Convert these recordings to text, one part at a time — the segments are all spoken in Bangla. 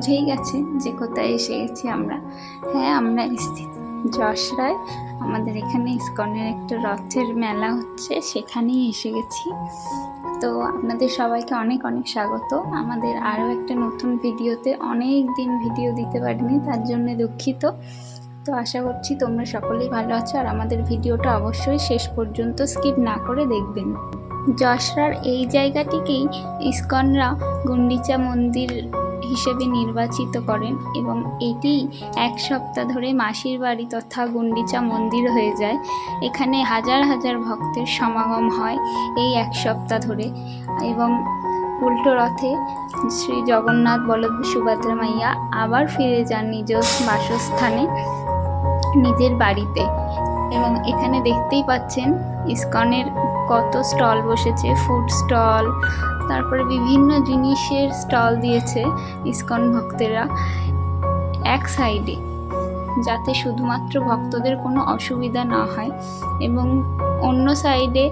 বুঝেই গেছে যে কোথায় এসে গেছি আমরা। হ্যাঁ আমরা এসেছি যশরায় আমাদের এখানে ইস্কনের একটা রথের মেলা হচ্ছে, সেখানেই এসে গেছি। তো আপনাদের সবাইকে অনেক অনেক স্বাগত। আমাদের আরও একটা নতুন ভিডিওতে অনেক দিন ভিডিও দিতে পারিনি, তার জন্য দুঃখিত। তো আশা করছি তোমরা সকলেই ভালো আছো, আর আমাদের ভিডিওটা অবশ্যই শেষ পর্যন্ত স্কিপ না করে দেখবেন। যশরার এই জায়গাটিকেই ইস্কনরা গুন্ডিচা মন্দির হিসেবে নির্বাচিত করেন এবং এটি এক সপ্তাহ ধরে মাসির বাড়ি তথা গুন্ডিচা মন্দির হয়ে যায়। এখানে হাজার হাজার ভক্তের সমাগম হয় এই এক সপ্তাহ ধরে। এবং উল্টো রথে শ্রী জগন্নাথ বলদ সুভদ্রা মাইয়া আবার ফিরে যান নিজ বাসস্থানে নিজের বাড়িতে। এবং এখানে দেখতেই পাচ্ছেন, ইস্কনের কত স্টল বসেছে, ফুড স্টল তারপরে বিভিন্ন জিনিসের স্টল দিয়েছে ইস্কন ভক্তেরা এক সাইডে যাতে শুধুমাত্র ভক্তদের কোনো অসুবিধা না হয় এবং অন্য সাইডে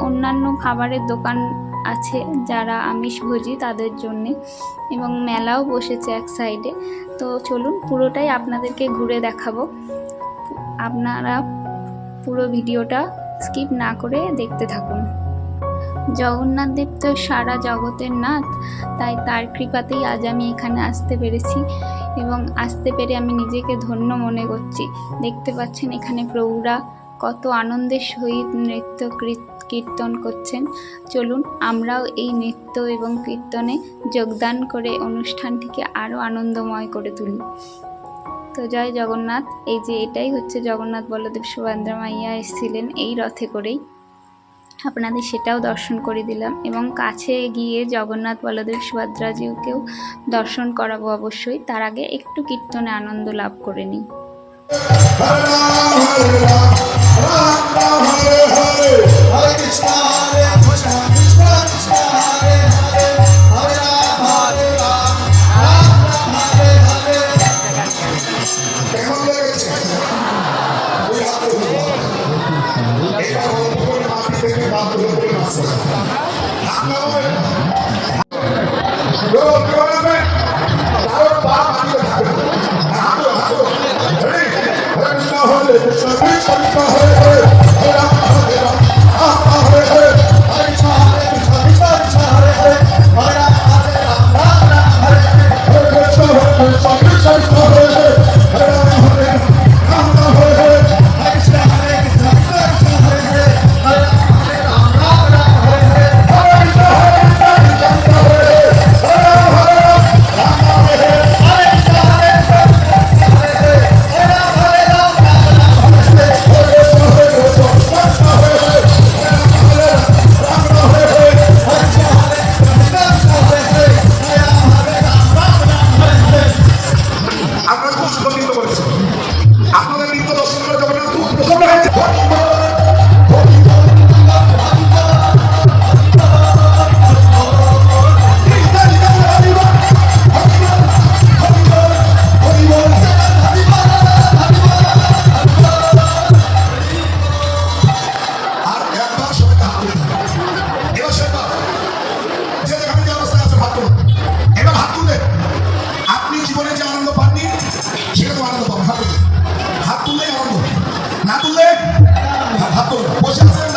অন্যান্য খাবারের দোকান আছে যারা আমিষভোজী তাদের জন্যে এবং মেলাও বসেছে এক সাইডে তো চলুন পুরোটাই আপনাদেরকে ঘুরে দেখাবো। আপনারা পুরো ভিডিওটা স্কিপ না করে দেখতে থাকুন। জগন্নাথ দেব তো সারা জগতের নাথ, তাই তার কৃপাতেই আজ আমি এখানে আসতে পেরেছি এবং আসতে পেরে আমি নিজেকে ধন্য মনে করছি। দেখতে পাচ্ছেন এখানে প্রভুরা কত আনন্দের সহিত নৃত্য কীর্তন করছেন। চলুন আমরাও এই নৃত্য এবং কীর্তনে যোগদান করে অনুষ্ঠানটিকে আরও আনন্দময় করে তুলি। তো জয় জগন্নাথ, এই যে এটাই হচ্ছে জগন্নাথ বলদেব সুভদ্রা মাইয়া এসেছিলেন এই রথে করেই। আপনাদের সেটাও দর্শন করে দিলাম এবং কাছে গিয়ে জগন্নাথ বলদেব সুভদ্রাজিকেও দর্শন করাবো অবশ্যই। তার আগে একটু কীর্তনে আনন্দ লাভ করে নিই। হরে কৃষ্ণ, না তুললে? হ্যাঁ, হ্যাঁ, হ্যাঁ, হাত বসে আছে?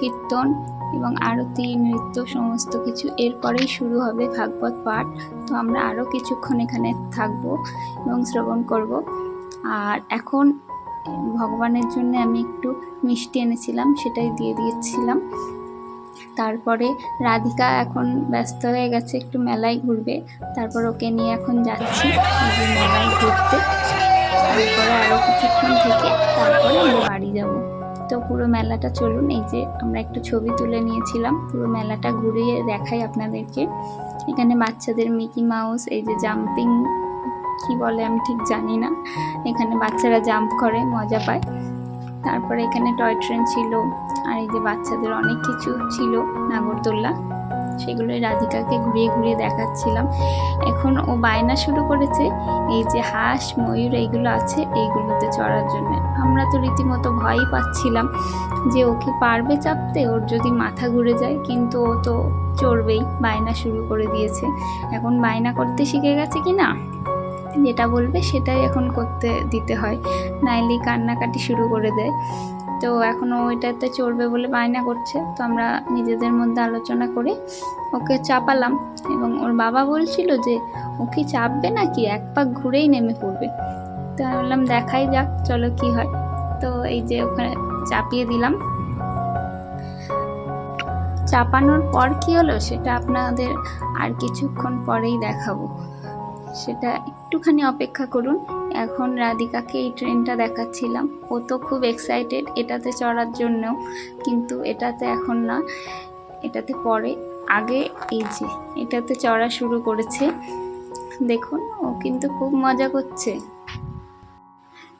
কীর্তন এবং আরতি, নৃত্য, সমস্ত কিছু। এরপরেই শুরু হবে ভাগবত পাঠ। তো আমরা আরও কিছুক্ষণ এখানে থাকব এবং শ্রবণ করব। আর এখন ভগবানের জন্য আমি একটু মিষ্টি এনেছিলাম, সেটাই দিয়ে দিয়েছিলাম। তারপরে রাধিকা এখন ব্যস্ত হয়ে গেছে, একটু মেলায় ঘুরবে। তারপর ওকে নিয়ে এখন যাচ্ছি মেলায় ঘুরতে। তারপরে আরও কিছুক্ষণ থেকে তারপরে আমরা বাড়ি যাব। তো পুরো মেলাটা চলুন, এই যে আমরা একটু ছবি তুলে নিয়েছিলাম। পুরো মেলাটা ঘুরিয়ে দেখাই আপনাদেরকে। এখানে বাচ্চাদের মিকি মাউস, এই যে জাম্পিং, কি বলে আমি ঠিক জানি না। এখানে বাচ্চারা জাম্প করে, মজা পায়। তারপরে এখানে টয় ট্রেন ছিল, আর এই যে বাচ্চাদের অনেক কিছু ছিল, নাগরদোল্লা। সেগুলোই রাধিকাকে ঘুরিয়ে ঘুরিয়ে দেখাচ্ছিলাম। এখন ও বায়না শুরু করেছে, এই যে হাঁস, ময়ূর এইগুলো আছে, এইগুলোতে চড়ার জন্য। আমরা তো রীতিমতো ভয়ই পাচ্ছিলাম যে ওকে পারবে চাপতে, ওর যদি মাথা ঘুরে যায়, কিন্তু ও তো চড়বেই, বায়না শুরু করে দিয়েছে। এখন বায়না করতে শিখে গেছে কি না? যেটা বলবে সেটাই এখন করতে, দিতে হয়। নাইলে কান্নাকাটি শুরু করে দেয়। তো এখনও ওইটাতে চড়বে বলে বায়না করছে। তো আমরা নিজেদের মধ্যে আলোচনা করে ওকে চাপালাম এবং ওর বাবা বলছিল যে, ও কি চাপবে নাকি? এক পাক ঘুরেই নেমে পড়বে। তো আমি বললাম, দেখাই যাক, চলো কি হয়। তো এই যে ওখানে চাপিয়ে দিলাম। চাপানোর পর কি হলো সেটা আপনাদের আর কিছুক্ষণ পরেই দেখাবো। সেটা একটুখানি অপেক্ষা করুন। এখন রাধিকাকে এই ট্রেনটা দেখাচ্ছিলাম। ও তো খুব এক্সাইটেড এটাতে চড়ার জন্য কিন্তু এটাতে এখন না, এটাতে পরে। আগে এই যে, এটাতে চড়া শুরু করেছে। দেখুন, ও কিন্তু খুব মজা করছে।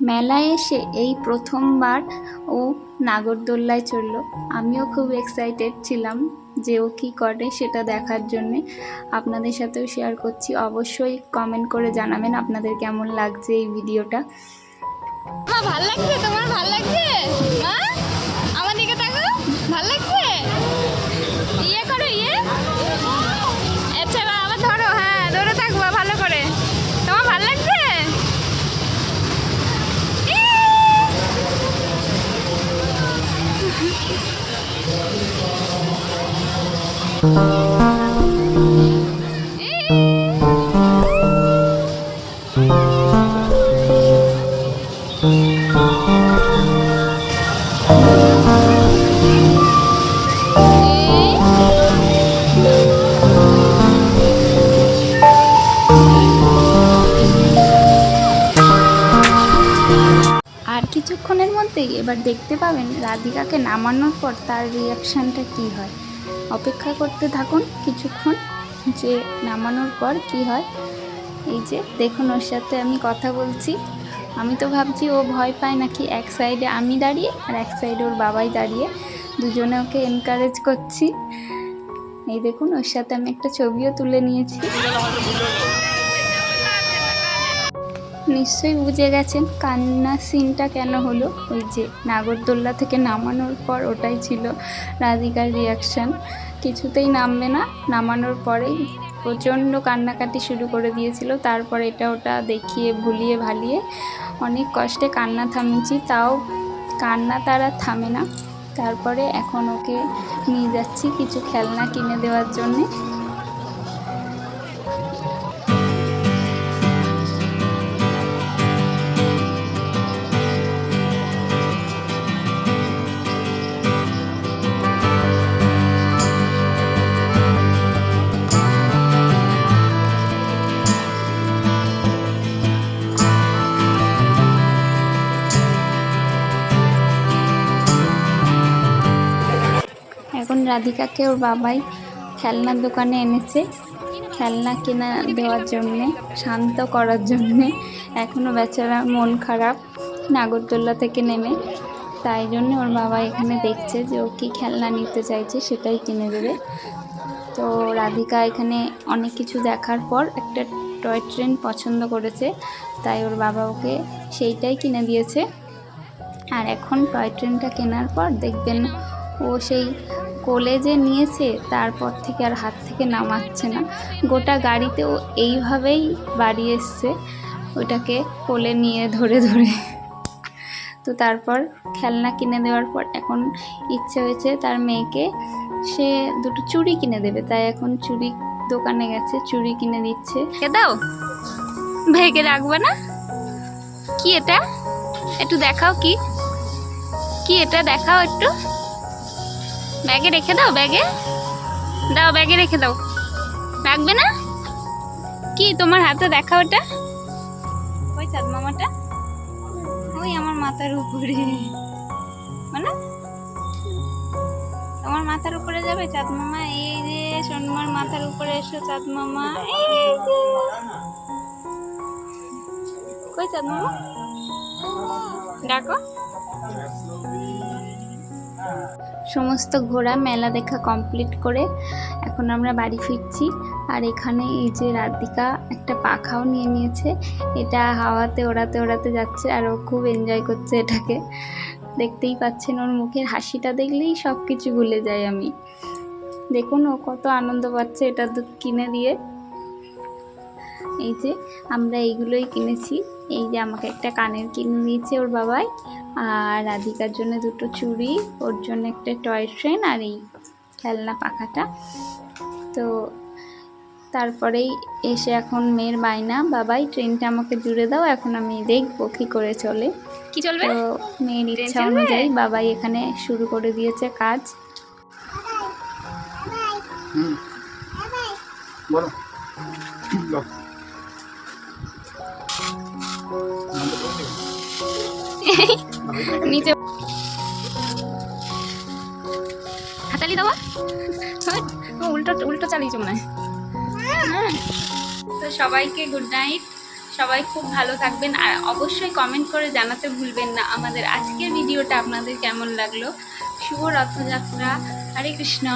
মেলায় এসে এই প্রথমবার ও নাগরদোল্লায় চড়লো। আমিও খুব এক্সাইটেড ছিলাম। যে ও কী করে সেটা দেখার জন্যে আপনাদের সাথেও শেয়ার করছি। অবশ্যই কমেন্ট করে জানাবেন আপনাদের কেমন লাগছে এই ভিডিওটা। ভালো লাগছে? তোমার ভালো লাগছে? আমার দিকে লাগছে? কিছুক্ষণের মধ্যেই এবার দেখতে পাবেন রাধিকাকে নামানোর পর তার রিয়াকশানটা কী হয়। অপেক্ষা করতে থাকুন কিছুক্ষণ যে নামানোর পর কি হয়। এই যে, দেখুন ওর সাথে আমি কথা বলছি। আমি তো ভাবছি ও ভয় পায় নাকি এক সাইডে আমি দাঁড়িয়ে আর এক সাইডে ওর বাবাই দাঁড়িয়ে। দুজনে ওকে এনকারেজ করছি। এই দেখুন ওর সাথে আমি একটা ছবিও তুলে নিয়েছি। নিশ্চয়ই বুঝে গেছেন কান্না সিনটা কেন হলো। ওই যে নাগরদোল্লা থেকে নামানোর পর ওটাই ছিল রাধিকার রিয়াকশান কিছুতেই নামবে না, নামানোর পরেই প্রচণ্ড কান্নাকাটি শুরু করে দিয়েছিল। তারপর এটা ওটা দেখিয়ে, ভুলিয়ে, ভালিয়ে অনেক কষ্টে কান্না থামিয়েছি, তাও কান্না তারা থামে না। তারপরে এখন ওকে নিয়ে যাচ্ছি কিছু খেলনা কিনে দেওয়ার জন্যে। রাধিকাকে ওর বাবাই খেলনার দোকানে এনেছে। খেলনা কেনা দেওয়ার জন্যে, শান্ত করার জন্যে। এখনও বেচারা মন খারাপ, নাগরদোল্লা থেকে নেমে। তাই জন্য ওর বাবা এখানে দেখছে যে ও কী খেলনা নিতে চাইছে, সেটাই কিনে দেবে। তো রাধিকা এখানে অনেক কিছু দেখার পর একটা টয় ট্রেন পছন্দ করেছে। তাই ওর বাবা ওকে সেইটাই কিনে দিয়েছে। আর এখন টয় ট্রেনটা কেনার পর দেখবেন ও সেই কোলে যে নিয়েছে, তারপর থেকে আর হাত থেকে নামাচ্ছে না। গোটা গাড়িতে ও এইভাবেই বাড়ি এসছে, ওটাকে কোলে নিয়ে ধরে ধরে। তো তারপর খেলনা কিনে দেওয়ার পর এখন ইচ্ছে হয়েছে তার মেয়েকে, সে দুটো চুড়ি কিনে দেবে। তাই এখন চুড়ি দোকানে গেছে, চুড়ি কিনে দিচ্ছে। দাও? ভেগে রাখবে না? কি এটা? একটু দেখাও কি? কি এটা? দেখাও একটু। ব্যাগে রেখে দাও, ব্যাগে। দাও, ব্যাগে রেখে দাও। রাখবে না? কি, তোমার হাতে দেখা ওটা? ওই চাঁদ মামাটা? ওই আমার মাথার উপরে। মানে? তোমার মাথার উপরে যাবে চাঁদ মামা? এই যে, সোনমার মাথার উপরে এসো চাঁদ মামা। কই চাঁদ মামা? ডাকো। সমস্ত ঘোরা মেলা দেখা কমপ্লিট করে এখন আমরা বাড়ি ফিরছি। আর এখানে এই যে রাধিকা একটা পাখাও নিয়ে নিয়েছে। এটা হাওয়াতে ওড়াতে ওড়াতে যাচ্ছে আর ও খুব এনজয় করছে এটাকে। দেখতেই পাচ্ছেন ওর মুখের হাসিটা দেখলেই সব কিছু ভুলে যাই আমি। দেখুন ও কত আনন্দ পাচ্ছে এটা তো কিনে দিয়ে। এই যে আমরা এইগুলোই কিনেছি। এই যে আমাকে একটা কানের কিনে দিয়েছে ওর বাবাই আর রাধিকার জন্য দুটো চুড়ি ওর জন্য একটা টয় ট্রেন আর এই খেলনা পাখাটা। তো তারপরেই এসে এখন মেয়ের বায়না বাবাই ট্রেনটা আমাকে জুড়ে দাও এখন আমি দেখব কী করে চলে। কি চলবে? তো মেয়ের ইচ্ছা অনুযায়ী বাবাই এখানে শুরু করে দিয়েছে কাজ। হুম বলো। নিচে হাতালি দেওয়া উল্টো উল্টো চালিয়েছো মনে হ্যাঁ। তো সবাইকে গুড নাইট সবাই খুব ভালো থাকবেন। আর অবশ্যই কমেন্ট করে জানাতে ভুলবেন না আমাদের আজকের ভিডিওটা আপনাদের কেমন লাগল। শুভ রথযাত্রা। হরে কৃষ্ণ।